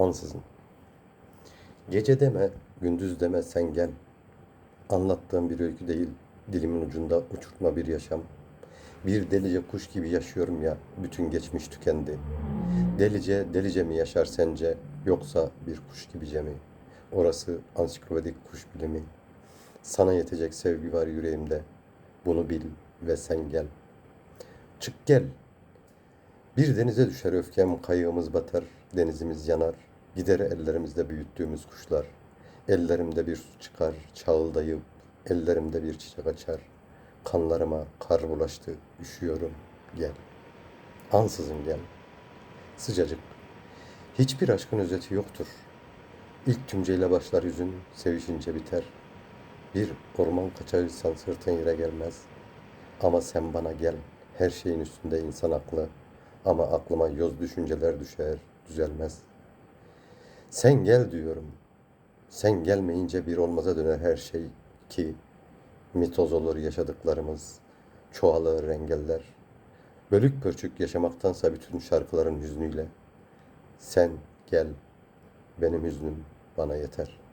ansızın. Gece deme, gündüz deme sen gel. Anlattığım bir öykü değil, dilimin ucunda uçurtma bir yaşam. Bir delice kuş gibi yaşıyorum ya, bütün geçmiş tükendi. Delice, delice mi yaşar sence, yoksa bir kuş gibice mi? Orası ansiklopedik kuş bilimi. Sana yetecek sevgi var yüreğimde. Bunu bil ve sen gel. Çık gel. Bir denize düşer öfkem, kayığımız batar, denizimiz yanar. Gider ellerimizde büyüttüğümüz kuşlar. Ellerimde bir su çıkar, çağıldayıp, ellerimde bir çiçek açar. Kanlarıma kar bulaştı, üşüyorum, gel. Ansızın gel. Sıcacık. Hiçbir aşkın özeti yoktur. İlk tümceyle başlar yüzün, sevişince biter. Bir orman kaçarırsan sırtın yere gelmez. Ama sen bana gel. Her şeyin üstünde insan aklı. Ama aklıma yoz düşünceler düşer, düzelmez. Sen gel diyorum. Sen gelmeyince bir olmaza döner her şey ki mitoz olur yaşadıklarımız, çoğalır engeller. Bölük pörçük yaşamaktansa bütün şarkıların hüznüyle. Sen gel, benim hüznüm bana yeter.''